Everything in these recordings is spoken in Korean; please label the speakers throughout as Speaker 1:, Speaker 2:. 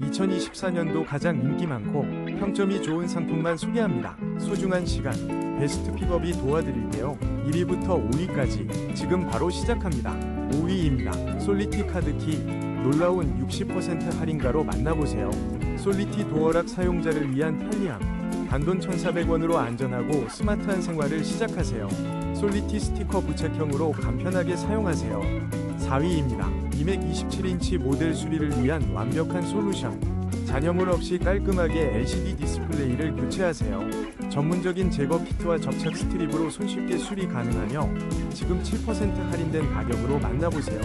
Speaker 1: 2024년도 가장 인기 많고 평점이 좋은 상품만 소개합니다. 소중한 시간, 베스트 픽업이 도와드릴게요. 1위부터 5위까지 지금 바로 시작합니다. 5위입니다. 솔리티 카드키 놀라운 60% 할인가로 만나보세요. 솔리티 도어락 사용자를 위한 편리함. 단돈 1,400원으로 안전하고 스마트한 생활을 시작하세요. 솔리티 스티커 부착형으로 간편하게 사용하세요. 4위입니다. 227인치 모델 수리를 위한 완벽한 솔루션. 잔여물 없이 깔끔하게 LCD 디스플레이를 교체하세요. 전문적인 제거 키트와 접착 스트립으로 손쉽게 수리 가능하며 지금 7% 할인된 가격으로 만나보세요.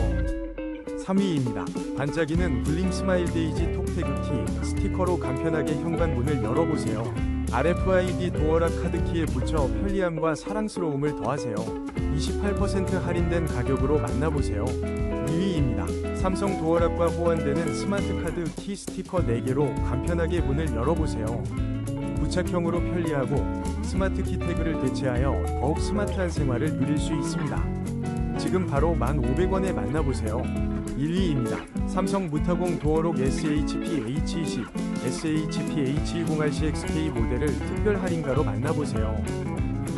Speaker 1: 3위입니다. 반짝이는 블링 스마일 데이지 톡태그 키 스티커로 간편하게 현관문을 열어보세요. RFID 도어락 카드키에 붙여 편리함과 사랑스러움을 더하세요. 28% 할인된 가격으로 만나보세요. 2위입니다. 삼성 도어락과 호환되는 스마트 카드 키 스티커 4개로 간편하게 문을 열어보세요. 부착형으로 편리하고 스마트 키 태그를 대체하여 더욱 스마트한 생활을 누릴 수 있습니다. 지금 바로 1,500원에 만나보세요. 1위입니다. 삼성 무타공 도어록 SHP-H20, SHP-H20RCXK 모델을 특별 할인가로 만나보세요.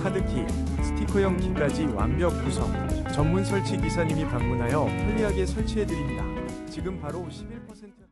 Speaker 1: 카드키, 스티커형 키까지 완벽 구성. 전문 설치 기사님이 방문하여 편리하게 설치해드립니다. 지금 바로 11%